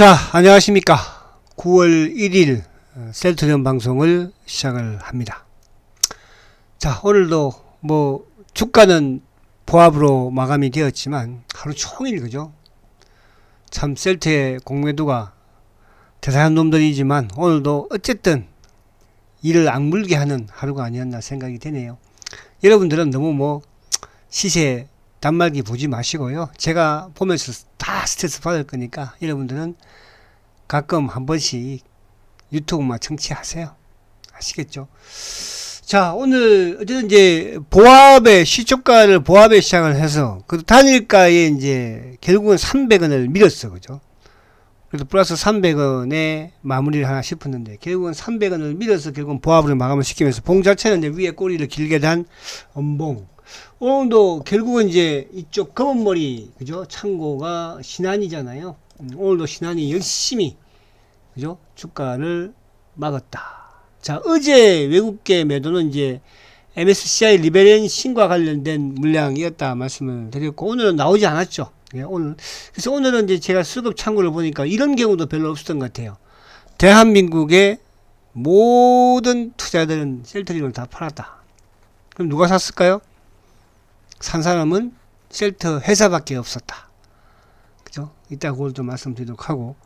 자, 안녕하십니까. 9월 1일 셀트리온 방송을 시작을 합니다. 자, 오늘도 뭐 주가는 보합으로 마감이 되었지만 하루 종일 그죠? 참 셀트의 공매도가 대단한 놈들이지만 오늘도 어쨌든 이를 악물게 하는 하루가 아니었나 생각이 되네요. 여러분들은 너무 뭐 시세 단말기 보지 마시고요. 제가 보면서 다 스트레스 받을 거니까 여러분들은 가끔 한 번씩 유튜브만 청취하세요. 아시겠죠? 자, 오늘 어쨌든 이제 보합의 시초가를 보합에 시작을 해서 그 단일가에 이제 결국은 300원을 밀었어. 그죠? 그래도 플러스 300원에 마무리를 하나 싶었는데 결국은 300원을 밀어서 결국은 보합을 마감을 시키면서 봉 자체는 이제 위에 꼬리를 길게 단 엄봉 오늘도 결국은 이제 이쪽 검은 머리 그죠? 창고가 신한이잖아요. 음, 오늘도 신한이 열심히 그죠? 주가를 막았다. 자 어제 외국계 매도는 이제 MSCI 리베렌 신과 관련된 물량이었다 말씀을 드렸고 오늘은 나오지 않았죠. 예, 오늘. 그래서 오늘은 이제 제가 수급 창구를 보니까 이런 경우도 별로 없었던 것 같아요. 대한민국의 모든 투자들은 셀트리온을 다 팔았다. 그럼 누가 샀을까요? 산 사람은 셀터 회사밖에 없었다. 그죠? 이따 그걸 좀 말씀드리도록 하고.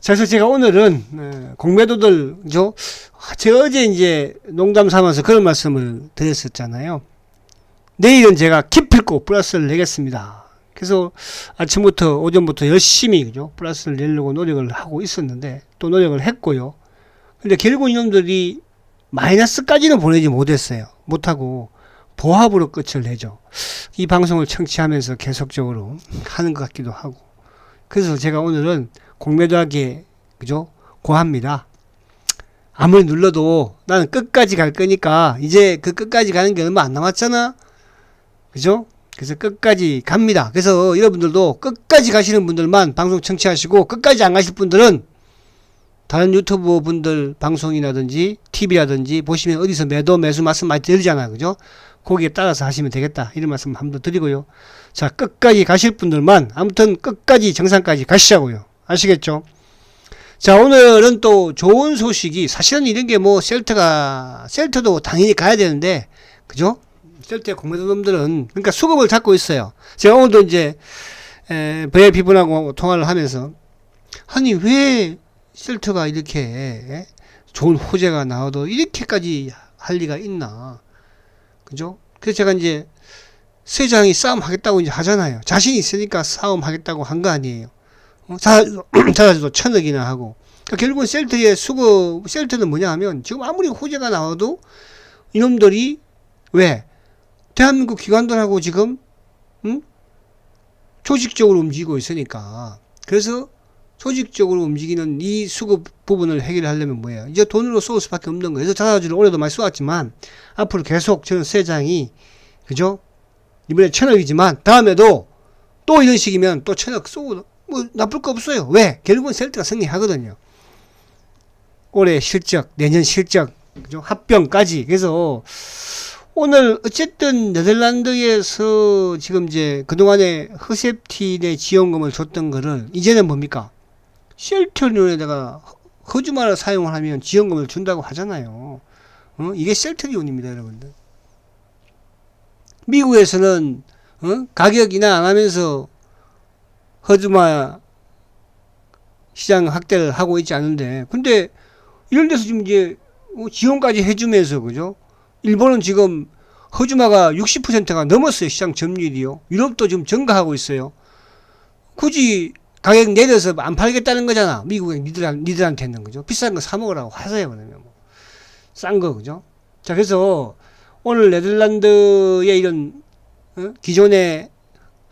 자, 그래서 제가 오늘은, 네, 공매도들, 죠 제가 어제 이제 농담 삼아서 그런 말씀을 드렸었잖아요. 내일은 제가 기필코 플러스를 내겠습니다. 그래서 아침부터, 오전부터 열심히, 그죠? 플러스를 내려고 노력을 하고 있었는데, 또 노력을 했고요. 근데 결국 이놈들이 마이너스까지는 보내지 못했어요. 못하고, 보합으로 끝을 내죠. 이 방송을 청취하면서 계속적으로 하는 것 같기도 하고. 그래서 제가 오늘은 공매도하게, 그죠? 고합니다. 아무리 눌러도 나는 끝까지 갈 거니까 이제 그 끝까지 가는 게 얼마 안 남았잖아? 그죠? 그래서 끝까지 갑니다. 그래서 여러분들도 끝까지 가시는 분들만 방송 청취하시고 끝까지 안 가실 분들은 다른 유튜브 분들 방송이라든지 TV라든지 보시면 어디서 매도 매수 말씀 많이 들리잖아요. 그죠? 거기에 따라서 하시면 되겠다. 이런 말씀 한번더 드리고요. 자, 끝까지 가실 분들만 아무튼 끝까지 정상까지 가시자고요. 아시겠죠? 자, 오늘은 또 좋은 소식이 사실은 이런 게 뭐 셀트가 셀트도 당연히 가야 되는데 그죠? 셀트의 공매도 놈들은 그러니까 수급을 잡고 있어요. 제가 오늘도 이제 에, VIP 분하고 통화를 하면서 아니 왜 셀트가 이렇게 에? 좋은 호재가 나와도 이렇게까지 할 리가 있나? 그죠? 그래서 제가 이제 세장이 싸움 하겠다고 이제 하잖아요. 자신 있으니까 싸움 하겠다고 한 거 아니에요. 어? 자자도 천억이나 하고. 그러니까 결국은 셀트의 수급, 셀트는 뭐냐 하면 지금 아무리 호재가 나와도 이놈들이 왜? 대한민국 기관들하고 지금, 응? 조직적으로 움직이고 있으니까. 그래서 조직적으로 움직이는 이 수급 부분을 해결하려면 뭐예요? 이제 돈으로 쏠 수밖에 없는 거예요. 그래서 자사주를 올해도 많이 쏘았지만 앞으로 계속 저는 세 장이 그죠? 이번에 천억이지만 다음에도 또 이런 식이면 또 천억 쏘고 뭐 나쁠 거 없어요. 왜? 결국은 셀트가 승리하거든요. 올해 실적, 내년 실적, 그죠? 합병까지. 그래서 오늘 어쨌든 네덜란드에서 지금 이제 그동안에 허셉틴의 지원금을 줬던 거를 이제는 뭡니까? 셀트리온에다가 허주마를 사용을 하면 지원금을 준다고 하잖아요. 어? 이게 셀트리온입니다, 여러분들. 미국에서는 어? 가격 인하 안 하면서 허주마 시장 확대를 하고 있지 않은데, 근데 이런 데서 지금 이제 뭐 지원까지 해주면서 그죠? 일본은 지금 허주마가 60%가 넘었어요 시장 점유율이요. 유럽도 지금 증가하고 있어요. 굳이 가격 내려서 안 팔겠다는 거잖아. 미국에 니들, 니들한테는 그죠? 비싼 거 사 먹으라고 하세요. 그러면 뭐. 싼 거, 그죠? 자, 그래서 오늘 네덜란드의 이런, 어? 기존의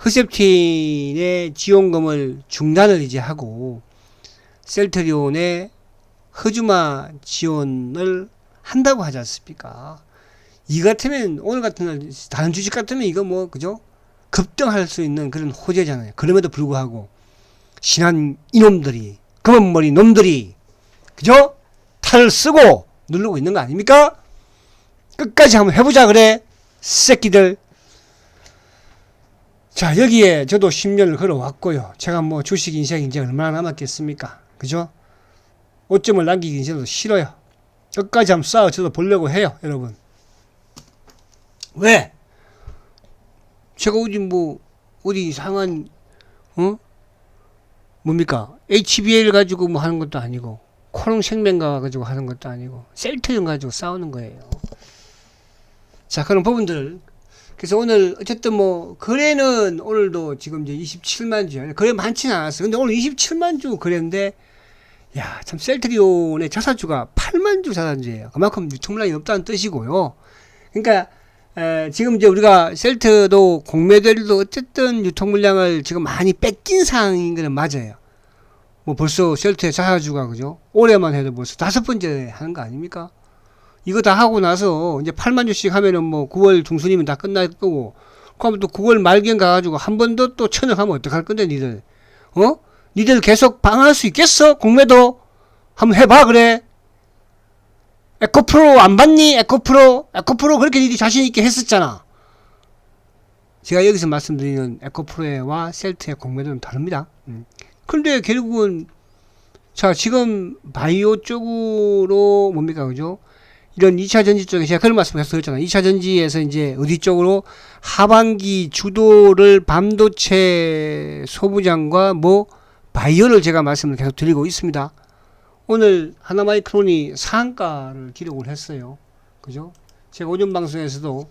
허셉틴의 지원금을 중단을 이제 하고 셀트리온의 허주마 지원을 한다고 하지 않습니까? 이 같으면 오늘 같은 날 다른 주식 같으면 이거 뭐 그죠? 급등할 수 있는 그런 호재잖아요. 그럼에도 불구하고 신한 이놈들이 검은머리 놈들이 그죠? 탈을 쓰고 누르고 있는 거 아닙니까? 끝까지 한번 해보자 그래 새끼들 자, 여기에 저도 10년을 걸어왔고요. 제가 뭐 주식 인생 이제 얼마나 남았겠습니까? 그죠? 5점을 남기기 저도 싫어요. 끝까지 한번 싸워 저도 보려고 해요, 여러분. 왜? 제가 어디 뭐, 어디 이상한, 어? 뭡니까? HBL 가지고 뭐 하는 것도 아니고, 코롱 생명가 가지고 하는 것도 아니고, 셀트형 가지고 싸우는 거예요. 자, 그런 부분들. 그래서 오늘 어쨌든 뭐 거래는 오늘도 지금 이제 27만 주 거래 많지는 않았어요. 근데 오늘 27만 주 거래인데 야, 참 셀트리온의 자사주가 8만 주 자사주예요. 그만큼 유통량이 없다는 뜻이고요. 그러니까 에, 지금 이제 우리가 셀트도 공매도도 어쨌든 유통 물량을 지금 많이 뺏긴 상황인 거는 맞아요. 뭐 벌써 셀트의 자사주가 그죠? 올해만 해도 벌써 다섯 번째 하는 거 아닙니까? 이거 다 하고 나서 이제 8만 주씩 하면은 뭐 9월 중순이면 다 끝날 거고 그러면 또 9월 말경 가가지고 한 번 더 또 천억하면 어떡할 건데 니들 어? 니들 계속 방할 수 있겠어? 공매도 한번 해봐 그래 에코프로 안 봤니? 에코프로 에코프로 그렇게 니들이 자신 있게 했었잖아 제가 여기서 말씀드리는 에코프로와 셀트의 공매도는 다릅니다 음. 근데 결국은 자 지금 바이오 쪽으로 뭡니까 그죠? 이런 2차 전지 쪽에 제가 그런 말씀 계속 드렸잖아요. 2차 전지에서 이제 어디 쪽으로 하반기 주도를 반도체 소부장과 뭐 바이오를 제가 말씀을 계속 드리고 있습니다. 오늘 하나마이크론이 상한가를 기록을 했어요. 그죠? 제가 오전 방송에서도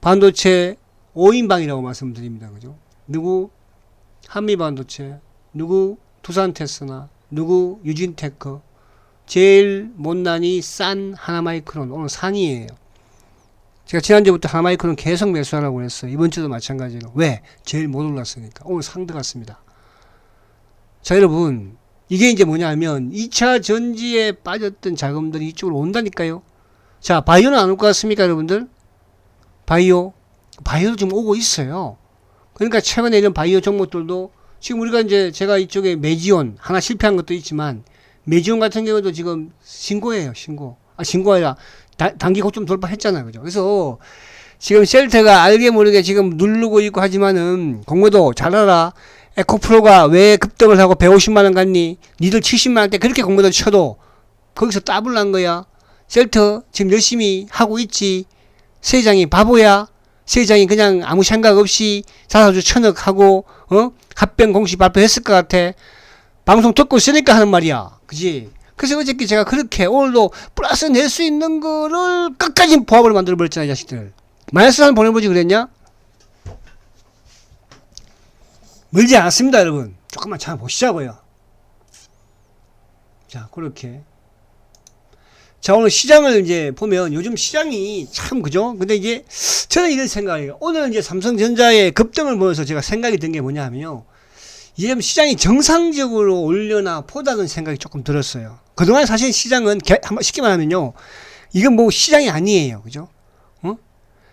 반도체 5인방이라고 말씀드립니다. 그죠? 누구 한미 반도체, 누구 두산테스나, 누구 유진테크, 제일 못난이 싼 하나마이크론 오늘 상이에요. 제가 지난주부터 하나마이크론 계속 매수하라고 했어요. 이번 주도 마찬가지로. 왜? 제일 못 올랐으니까. 오늘 상 들어갔습니다. 자, 여러분. 이게 이제 뭐냐면 2차 전지에 빠졌던 자금들이 이쪽으로 온다니까요. 자, 바이오는 안 올 것 같습니까, 여러분들? 바이오. 바이오도 지금 오고 있어요. 그러니까 최근에 이런 바이오 종목들도 지금 우리가 이제 제가 이쪽에 메지온 하나 실패한 것도 있지만 메지온 같은 경우도 지금 신고예요, 신고. 아, 신고 아니라 다, 단기 고점 돌파했잖아요, 그죠? 그래서 지금 셀트가 알게 모르게 지금 누르고 있고 하지만은 공모도 잘 알아. 에코프로가 왜 급등을 하고 150만 원 갔니? 니들 70만 원대 그렇게 공모도 쳐도 거기서 따블 난 거야. 셀트 지금 열심히 하고 있지. 세장이 바보야. 세장이 그냥 아무 생각 없이 자사주 천억 하고 어 합병 공시 발표했을 것 같아. 방송 듣고 있으니까 하는 말이야. 그지? 그래서 어저께 제가 그렇게 오늘도 플러스 낼 수 있는 거를 끝까지 보합을 만들어 버렸잖아, 이 자식들. 마이너스 한 보내보지 그랬냐? 멀지 않았습니다, 여러분. 조금만 참아보시자고요. 자, 그렇게. 자, 오늘 시장을 이제 보면 요즘 시장이 참, 그죠? 근데 이제 저는 이런 생각이에요. 오늘 이제 삼성전자의 급등을 보면서 제가 생각이 든 게 뭐냐 하면요. 이제 시장이 정상적으로 올려나 보다는 생각이 조금 들었어요. 그동안 사실 시장은 개, 한번 쉽게 말하면요. 이건 뭐 시장이 아니에요. 그죠? 어?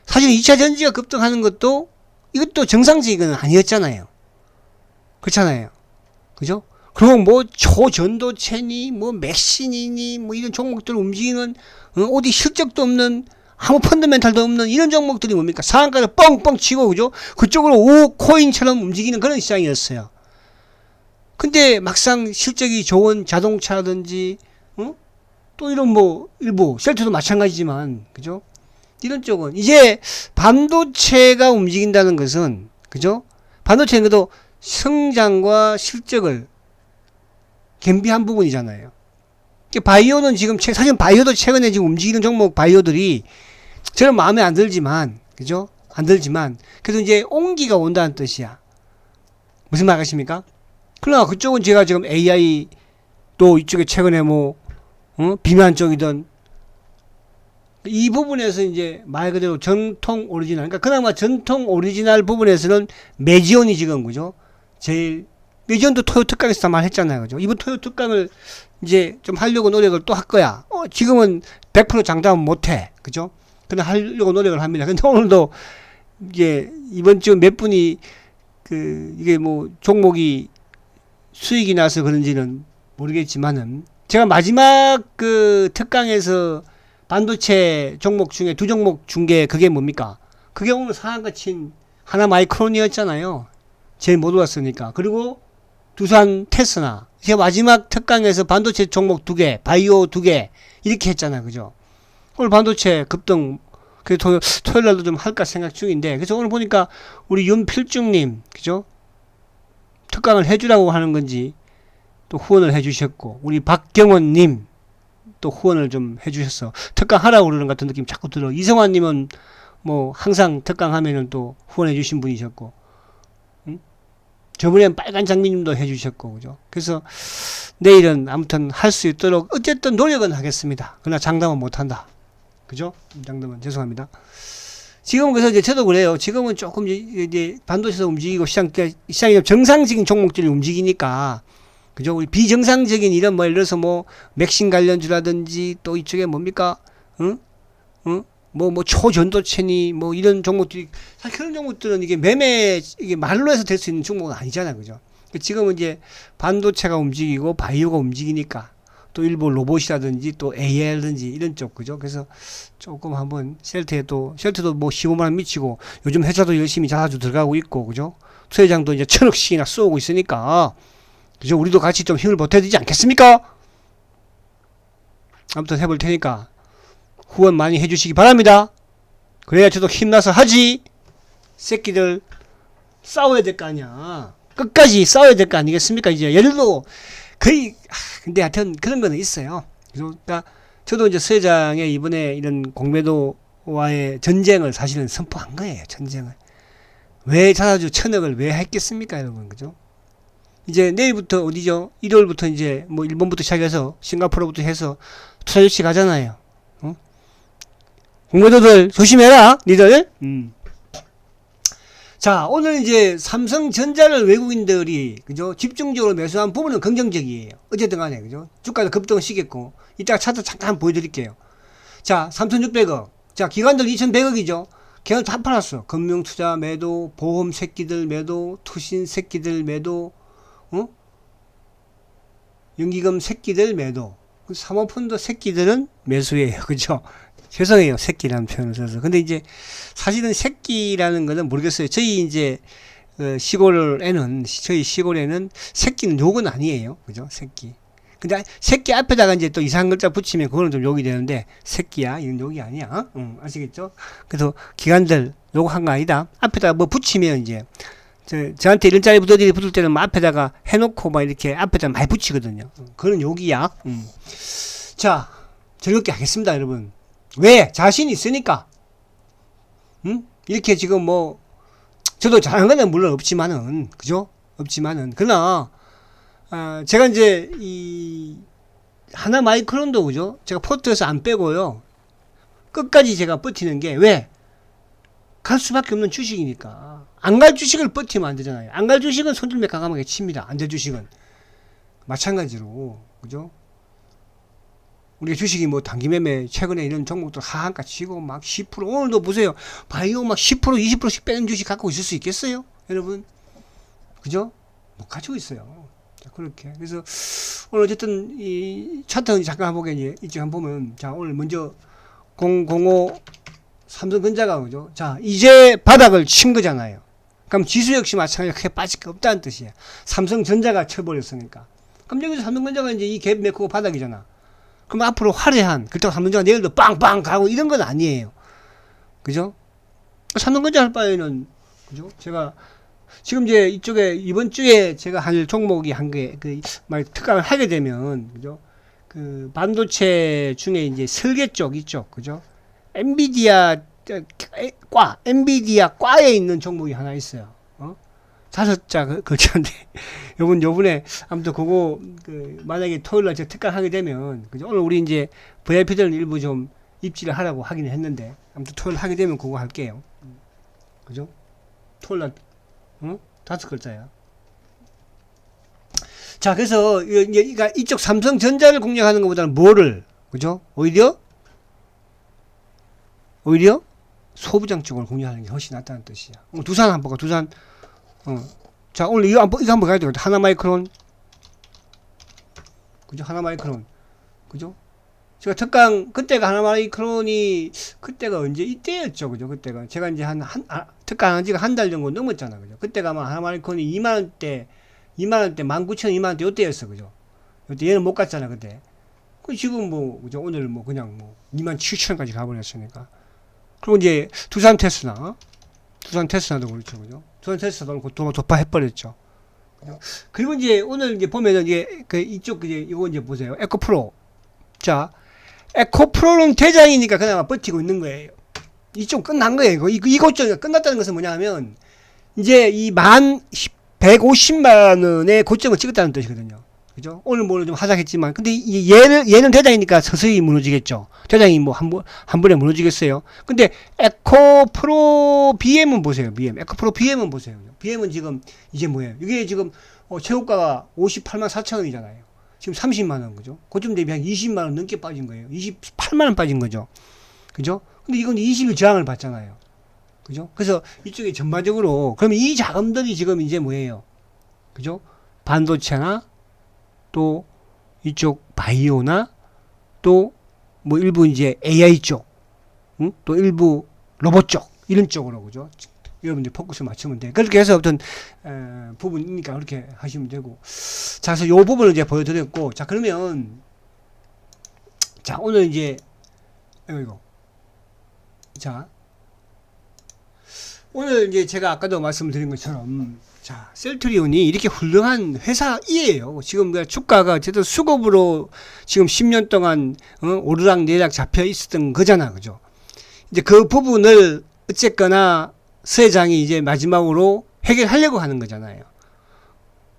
사실 2차 전지가 급등하는 것도 이것도 정상적인 건 아니었잖아요. 그렇잖아요. 그죠? 그리고 뭐 초전도체니 뭐 맥신이니 뭐 이런 종목들 움직이는 어? 어디 실적도 없는 아무 펀더멘탈도 없는 이런 종목들이 뭡니까? 상한가를 뻥뻥 치고 그죠? 그쪽으로 오 코인처럼 움직이는 그런 시장이었어요. 근데 막상 실적이 좋은 자동차든지 어? 또 이런 뭐 일부 셀트도 마찬가지지만 그죠? 이런 쪽은 이제 반도체가 움직인다는 것은 그죠? 반도체는 그래도 성장과 실적을 겸비한 부분이잖아요. 바이오는 지금 최, 사실 바이오도 최근에 지금 움직이는 종목 바이오들이 저는 마음에 안 들지만 그죠? 안 들지만 그래도 이제 온기가 온다는 뜻이야. 무슨 말 하십니까? 그러나 그쪽은 제가 지금 AI 또 이쪽에 최근에 뭐 어? 비만 쪽이든 이 부분에서 이제 말 그대로 전통 오리지널 그러니까 그나마 전통 오리지널 부분에서는 메지온이 지금 그죠? 제일 메지온도 토요 특강에서 다 말했잖아요. 그죠? 이번 토요 특강을 이제 좀 하려고 노력을 또 할 거야. 어, 지금은 100% 장담은 못 해. 그죠? 근데 하려고 노력을 합니다. 근데 오늘도 이제 이번 주 몇 분이 그 이게 뭐 종목이 수익이 나서 그런지는 모르겠지만은 제가 마지막 그 특강에서 반도체 종목 중에 두 종목 준게 그게 뭡니까? 그게 오늘 상한가 친 하나 마이크론이었잖아요. 제일 못 올랐으니까. 그리고 두산 테스나. 제 마지막 특강에서 반도체 종목 두 개, 바이오 두 개, 이렇게 했잖아요. 그죠? 오늘 반도체 급등, 그 토, 토요일 날도 좀 할까 생각 중인데, 그래서 오늘 보니까 우리 윤필중님, 그죠? 특강을 해주라고 하는 건지, 또 후원을 해주셨고, 우리 박경원님, 또 후원을 좀 해주셨어. 특강 하라고 그러는 것 같은 느낌 자꾸 들어. 이성환님은 뭐 항상 특강 하면은 또 후원해 주신 분이셨고, 응? 저번엔 빨간 장미님도 해주셨고, 그죠? 그래서 내일은 아무튼 할 수 있도록 어쨌든 노력은 하겠습니다. 그러나 장담은 못한다. 그죠? 장담은 죄송합니다. 지금은 그래서 이제 저도 그래요. 지금은 조금 이제- 반도체에서 움직이고 시장, 시장이 좀 정상적인 종목들이 움직이니까 그죠? 우리 비정상적인 이런 뭐 예를 들어서 뭐 맥신 관련주라든지 또 이쪽에 뭡니까? 응? 응? 뭐, 뭐, 초전도체니, 뭐, 이런 종목들이, 사실 그런 종목들은 이게 매매, 이게 말로 해서 될 수 있는 종목은 아니잖아. 그죠? 지금은 이제 반도체가 움직이고 바이오가 움직이니까 또 일부 로봇이라든지 또 AI라든지 이런 쪽, 그죠? 그래서 조금 한번 셀트에 또, 셀트도 뭐 15만원 미치고 요즘 회사도 열심히 자사주 들어가고 있고, 그죠? 투자장도 이제 천억씩이나 쏘고 있으니까, 그죠? 우리도 같이 좀 힘을 보태야 되지 않겠습니까? 아무튼 해볼 테니까 후원 많이 해주시기 바랍니다. 그래야 저도 힘나서 하지. 새끼들 싸워야 될 거 아니야. 끝까지 싸워야 될 거 아니겠습니까? 이제 예를 들어 거의 아, 근데 하여튼 그런 거는 있어요. 그러니까 저도 이제 서회장의 이번에 이런 공매도와의 전쟁을 사실은 선포한 거예요. 전쟁을 왜 자사주 천억을 왜 했겠습니까, 여러분 그죠? 이제 내일부터 어디죠? 일요일부터 이제 뭐 일본부터 시작해서 싱가포르부터 해서 투자 유치 가잖아요. 어? 공매도들 조심해라, 니들. 음. 자, 오늘 이제 삼성전자를 외국인들이 그죠 집중적으로 매수한 부분은 긍정적이에요. 어쨌든 간에 그죠 주가도 급등을 시겠고 이따가 차트 잠깐 보여드릴게요. 자, 3,600억. 자, 기관들 2,100억이죠. 기관 다 팔았어. 금융투자 매도, 보험 새끼들 매도, 투신 새끼들 매도, 어? 연기금 새끼들 매도. 그 사모펀드 새끼들은 매수예요. 그죠? 죄송해요. 새끼라는 표현을 써서. 근데 이제 사실은 새끼라는 거는 모르겠어요. 저희 이제 어, 시골에는 저희 시골에는 새끼는 욕은 아니에요. 그죠? 새끼. 근데 새끼 앞에다가 이제 또 이상한 글자 붙이면 그거는 좀 욕이 되는데 새끼야 이건 욕이 아니야. 응, 아시겠죠? 그래서 기관들 욕한 거 아니다. 앞에다가 뭐 붙이면 이제 저, 저한테 이런 자리 붙어들이 붙을 때는 막 앞에다가 해놓고 막 이렇게 앞에다 많이 붙이거든요. 응, 그런 욕이야. 응. 자, 즐겁게 하겠습니다, 여러분. 왜? 자신 있으니까. 응? 이렇게 지금 뭐, 저도 잘한 건 물론 없지만은, 그죠? 없지만은, 그러나, 아, 제가 이제, 이, 하나 마이크론도, 그죠? 제가 포트에서 안 빼고요. 끝까지 제가 버티는 게, 왜? 갈 수밖에 없는 주식이니까. 안 갈 주식을 버티면 안 되잖아요. 안 갈 주식은 손들매 가감하게 칩니다. 안 될 주식은. 마찬가지로, 그죠? 우리가 주식이 뭐 단기 매매 최근에 이런 종목들 하한가 치고 막 10% 오늘도 보세요. 바이오 막 10% 20%씩 빼는 주식 갖고 있을 수 있겠어요? 여러분? 그죠? 못 가지고 있어요. 자, 그렇게. 그래서 오늘 어쨌든 이 차트 잠깐 보게 이제 이쪽 한번 보면 자 오늘 먼저 005 삼성전자가 그죠? 자 이제 바닥을 친 거잖아요. 그럼 지수 역시 마찬가지로 크게 빠질 게 없다는 뜻이야 삼성전자가 쳐버렸으니까. 그럼 여기서 삼성전자가 이제 이 갭 메꾸고 바닥이잖아 그럼 앞으로 화려한 그렇다고 삼성전자 내일도 빵빵 가고 이런 건 아니에요. 그죠? 삼성전자 할 바에는 그죠? 제가 지금 이제 이쪽에 이번 주에 제가 할 종목이 한 게그말 특강을 하게 되면 그죠? 그 반도체 중에 이제 설계 쪽 이쪽 그죠? 엔비디아 과 엔비디아 과에 있는 종목이 하나 있어요. 어? 다섯 자 그- 글자인데. 요번 요번에 아무튼 그거 그 만약에 토요일 날 제가 특강 하게 되면 그죠? 오늘 우리 이제 VIP들은 일부 좀 입지를 하라고 하긴 했는데 아무튼 토요일 하게 되면 그거 할게요. 그죠? 토요일 날 어? 다섯 글자야. 자 그래서 그러니까 이쪽 삼성전자를 공략하는 것보다는 뭐를 그죠? 오히려? 오히려 소부장 쪽을 공략하는 게 훨씬 낫다는 뜻이야. 어, 두산 한번 가 두산 어. 자, 오늘 이거 한번, 이거 한번 가야 되겠다. 하나 마이크론. 그죠? 하나 마이크론. 그죠? 제가 특강 그때가 하나 마이크론이 그때가 언제 이때였죠, 그죠? 그때가 제가 이제 한 한 아, 특강 한 지가 한 달 정도 넘었잖아, 그죠? 그때가 아마 하나 마이크론이 2만 원대, 2만 원대, 19,000원, 2만 원대 요때였어, 그죠? 요때 얘는 못 갔잖아, 그때. 그 지금 뭐 그죠? 오늘 뭐 그냥 뭐 2만 7천원까지 가버렸으니까. 그리고 이제 두산 테스나, 두산 테스나도 그렇죠, 그죠? 테스나도 그렇고. 그죠? 그리고 이제 오늘 이제 보면은 이게 그 이쪽 이제 이거 이제 보세요, 에코 프로. 자, 에코 프로는 대장이니까 그나마 버티고 있는 거예요. 이쪽 끝난 거예요. 이거 이곳저곳 끝났다는 것은 뭐냐면 이제 이 만 150만 원의 고점을 찍었다는 뜻이거든요. 그죠? 오늘 뭐좀 하락했지만 근데 이 얘는 얘는 대장이니까 서서히 무너지겠죠. 대장이 뭐한번한 번에 무너지겠어요. 근데 에코 프로 BM은 보세요. BM. 에코 프로 BM은 보세요. BM은 지금 이제 뭐예요? 이게 지금 어, 최고가가 58만 4천 원이잖아요. 지금 30만 원 그죠? 고점 대비 한 20만 원 넘게 빠진 거예요. 28만 원 빠진 거죠. 그죠? 근데 이건 20일 저항을 받잖아요. 그죠? 그래서 이쪽에 전반적으로 그러면 이 자금들이 지금 이제 뭐예요? 그죠? 반도체나 또 이쪽 바이오나 또 뭐 일부 이제 AI 쪽, 응? 또 일부 로봇 쪽 이런 쪽으로 그죠? 여러분들 포커스 맞추면 돼. 그렇게 해서 어떤 에, 부분이니까 그렇게 하시면 되고. 자, 그래서 요 부분을 이제 보여드렸고, 자 그러면 자 오늘 이제 이거 자 오늘 이제 제가 아까도 말씀드린 것처럼 자 셀트리온이 이렇게 훌륭한 회사이에요. 지금 그 주가가 어쨌든 수급으로 지금 10년 동안 어, 오르락 내리락 잡혀 있었던 거잖아, 그죠? 이제 그 부분을 어쨌거나 서 회장이 이제 마지막으로 해결하려고 하는 거잖아요.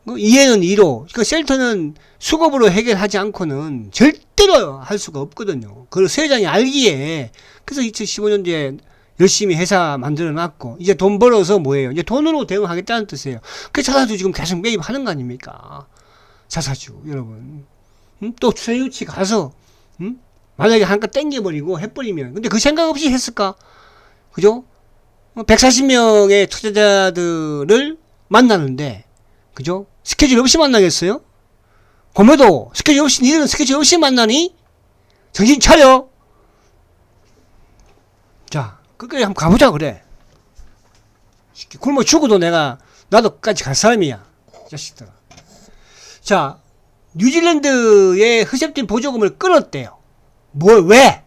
그 이해는 이로. 그 셀터는 수급으로 해결하지 않고는 절대로 할 수가 없거든요. 그걸 서 회장이 알기에 그래서 2015년도에 열심히 회사 만들어 놨고 이제 돈 벌어서 뭐예요? 이제 돈으로 대응하겠다는 뜻이에요. 그 자사주 지금 계속 매입하는 거 아닙니까? 자사주 여러분. 음? 또 최유치 가서 음? 만약에 한껏 땡겨버리고 해버리면 근데 그 생각 없이 했을까? 그죠? 140명의 투자자들을 만나는데 그죠? 스케줄 없이 만나겠어요? 고매도 스케줄 없이 니들은 스케줄 없이 만나니? 정신 차려. 자, 끝까지 한번 가보자 그래. 굶어 죽어도 내가 나도 끝까지 갈 사람이야. 이 자식들아. 자, 뉴질랜드의 허접된 보조금을 끊었대요. 뭘 왜?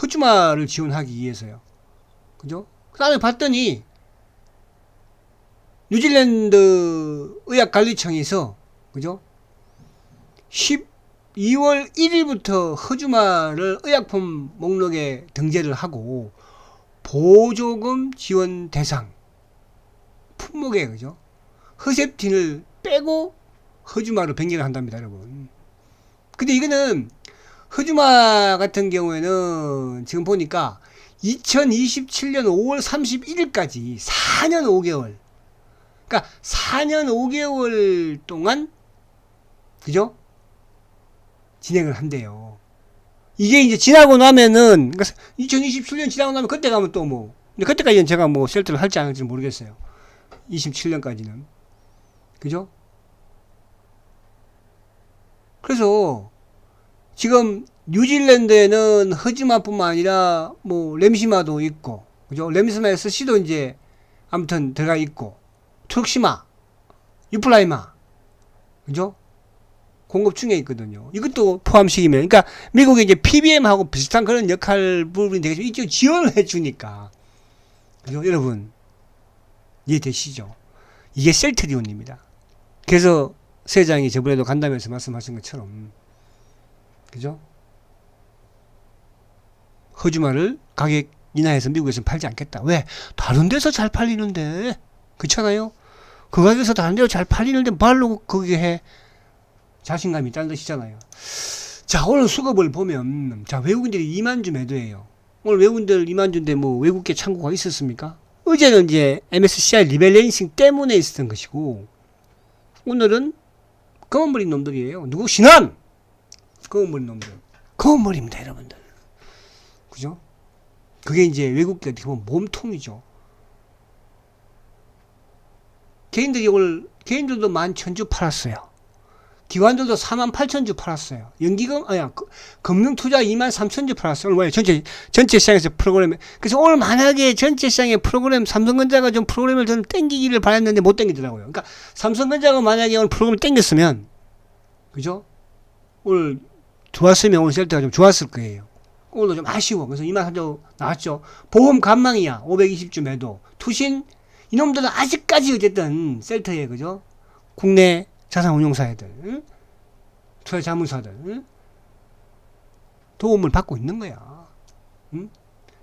허주마를 지원하기 위해서요. 그죠? 그 다음에 봤더니 뉴질랜드 의학관리청에서 그죠? 12월 1일부터 허주마를 의약품 목록에 등재를 하고 보조금 지원 대상 품목에 그죠? 허셉틴을 빼고 허주마로 변경을 한답니다, 여러분. 근데 이거는 허주마 같은 경우에는 지금 보니까 2027년 5월 31일까지 4년 5개월. 그러니까 4년 5개월 동안 그죠? 진행을 한대요. 이게 이제 지나고 나면은 그러니까 2027년 지나고 나면 그때 가면 또 뭐. 근데 그때까지는 제가 뭐 셀트를 할지 안 할지 모르겠어요. 27년까지는. 그죠? 그래서 지금 뉴질랜드에는 허지마뿐만 아니라 뭐 램시마도 있고 그죠? 램시마 SC도 이제 아무튼 들어가 있고 트럭시마, 유플라이마 그죠? 공급 중에 있거든요. 이것도 포함시키면 그러니까 미국이 이제 PBM하고 비슷한 그런 역할 부분이 되겠죠. 이쪽 지원을 해주니까 그죠? 여러분 이해되시죠? 이게 셀트리온입니다. 그래서 세장이 저번에도 간다면서 말씀하신 것처럼 그죠? 허주마를 가격 인하해서 미국에서는 팔지 않겠다. 왜? 다른 데서 잘 팔리는데. 그렇잖아요? 그 가격에서 다른 데서 잘 팔리는데 말로 거기에 해. 자신감이 있다는 뜻이잖아요. 자, 오늘 수급을 보면, 자, 외국인들이 2만 주 매도해요. 오늘 외국인들 2만 주인데 뭐 외국계 창구가 있었습니까? 어제는 이제 MSCI 리밸런싱 때문에 있었던 것이고, 오늘은 검은머리 놈들이에요. 누구? 신한! 검은머리 놈들. 검은머리입니다, 여러분들. 그죠? 그게 이제 외국계 어떻게 보면 몸통이죠. 개인들이 오늘, 개인들도 만 천주 팔았어요. 기관들도 4만 8천 주 팔았어요. 연기금 아니야 그- 금융투자 2만 3천 주 팔았어요. 뭐예요? 전체 전체 시장에서 프로그램 그래서 오늘 만약에 전체 시장의 프로그램 삼성전자가 좀 프로그램을 좀 땡기기를 바랐는데 못 땡기더라고요. 그러니까 삼성전자가 만약에 오늘 프로그램을 땡겼으면 그죠? 오늘 좋았으면 오늘 셀트가 좀 좋았을 거예요. 오늘도 좀 아쉬워. 그래서 2만 3천 나왔죠. 보험 간망이야. 520주 매도. 투신 이놈들은 아직까지 어쨌든 셀트에 그죠? 국내 자산운용사애들, 응? 투자자문사들 응? 도움을 받고 있는 거야. 응?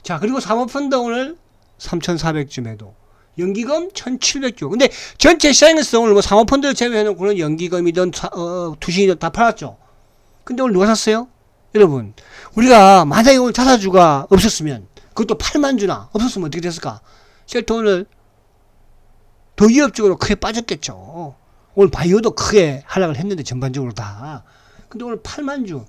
자 그리고 사모펀드 오늘 3,400주 매도. 연기금 1,700주. 근데 전체 시장에서 오늘 뭐 사모펀드를 제외해놓고는 연기금이든 사- 어, 투신이든 다 팔았죠. 근데 오늘 누가 샀어요? 여러분, 우리가 만약에 오늘 자사주가 없었으면, 그것도 8만 주나 없었으면 어떻게 됐을까? 셀트 오늘 더 위협적으로 크게 빠졌겠죠. 오늘 바이오도 크게 하락을 했는데 전반적으로 다. 근데 오늘 8만 주.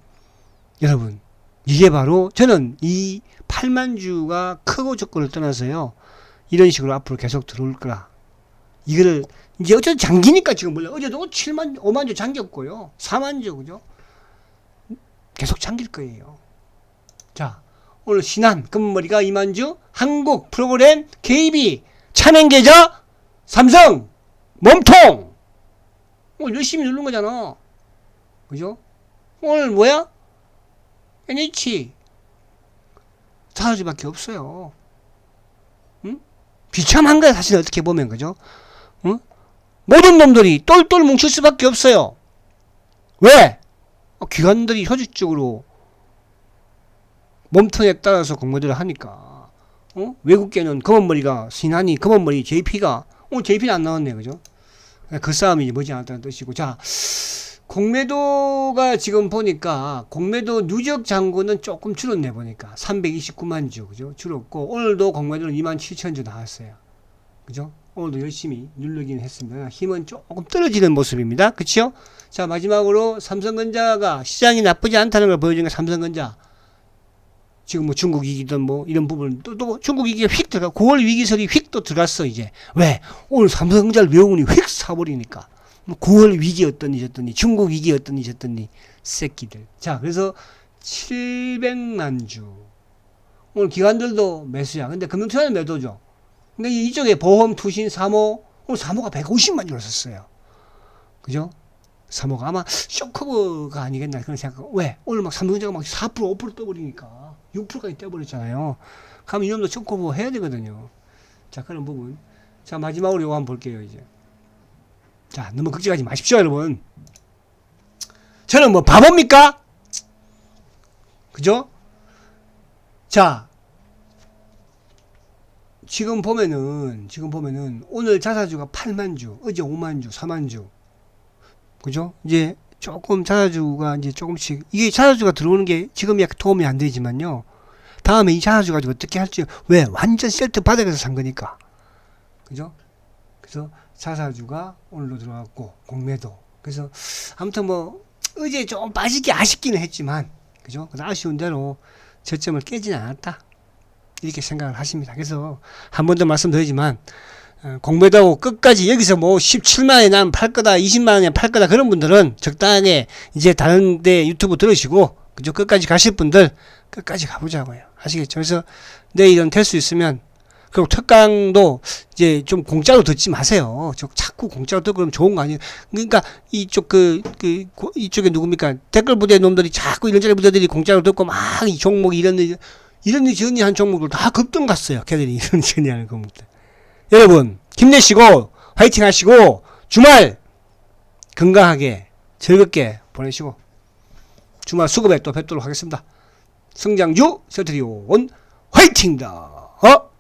여러분, 이게 바로 저는 이 8만 주가 크고 적고를 떠나서요. 이런 식으로 앞으로 계속 들어올 거라. 이거를 이제 어쨌든 장기니까 지금 몰라. 어제도 7만, 5만 주 잠겼고요. 4만 주, 그죠? 계속 잠길 거예요. 자, 오늘 신한, 금머리가 2만 주, 한국 프로그램, KB, 찬행계좌, 삼성, 몸통! 오늘 열심히 누른 거잖아. 그죠? 오늘 뭐야? NH. 사라지밖에 없어요. 응? 비참한 거야, 사실 어떻게 보면, 그죠? 응? 모든 놈들이 똘똘 뭉칠 수밖에 없어요. 왜? 어, 기관들이 효직적으로 몸통에 따라서 공모들을 하니까 어? 외국계는 검은머리가 신한이 검은머리 JP가 오늘 JP는 안 나왔네 그죠? 그 싸움이 뭐지 않았다는 뜻이고 자 공매도가 지금 보니까 공매도 누적 잔고는 조금 줄었네 보니까 329만 주 그죠? 줄었고 오늘도 공매도는 2만 7천 주 나왔어요 그죠? 오늘도 열심히 누르긴 했습니다. 힘은 조금 떨어지는 모습입니다. 그치요? 자, 마지막으로 삼성전자가 시장이 나쁘지 않다는 걸 보여주는 게 삼성전자. 지금 뭐 중국 위기든 뭐 이런 부분 또, 또 중국 위기가 휙 들어가 9월 위기설이 휙 또 들어갔어 이제. 왜? 오늘 삼성전자를 외우니 휙 사버리니까. 뭐 9월 위기였더니 저더니 중국 위기였더니 저더니 새끼들. 자 그래서 700만 주. 오늘 기관들도 매수야. 근데 금융투자는 매도죠. 근데 이쪽에 보험 투신 사모 오늘 사모가 150만 주를 썼어요. 그죠? 사모가 아마 쇼커가 아니겠나 그런 생각. 왜? 오늘 막 삼성전자가 막 4% 5% 떠버리니까 6%까지 떼버렸잖아요. 그럼 이놈도 쇼커보 해야 되거든요. 자 그런 부분. 자 마지막으로 이거 한번 볼게요 이제. 자 너무 걱정하지 마십시오 여러분. 저는 뭐 바보입니까? 그죠? 자 지금 보면은 지금 보면은 오늘 자사주가 8만 주, 어제 5만 주, 4만 주. 그죠? 이제 조금 자사주가 이제 조금씩 이게 자사주가 들어오는 게 지금 약 도움이 안 되지만요. 다음에 이 자사주 가지고 어떻게 할지 왜 완전 셀트 바닥에서 산 거니까. 그죠? 그래서 자사주가 오늘로 들어왔고 공매도. 그래서 아무튼 뭐 어제 좀 빠지기 아쉽기는 했지만 그죠? 아쉬운 대로 저점을 깨지는 않았다. 이렇게 생각을 하십니다. 그래서 한 번 더 말씀드리지만 어, 공매도하고 끝까지 여기서 뭐 17만원에 난팔 거다 20만원에 팔 거다 그런 분들은 적당하게 이제 다른 데 유튜브 들으시고 그죠 끝까지 가실 분들 끝까지 가보자고요. 아시겠죠? 그래서 내일은 될 수 있으면 그리고 특강도 이제 좀 공짜로 듣지 마세요. 저 자꾸 공짜로 듣고 좋은 거 아니에요. 그러니까 이쪽 그, 그 고- 이쪽에 누굽니까? 댓글 부대 놈들이 자꾸 이런저런 부대들이 공짜로 듣고 막 이 종목 이런 일 이런 일 저런 일한 종목들 다 급등 갔어요. 걔들이 이런 저런 일 하는 종목들 여러분 힘내시고 화이팅 하시고 주말 건강하게 즐겁게 보내시고 주말 수급에 또 뵙도록 하겠습니다. 성장주 세트리온 화이팅다. 어?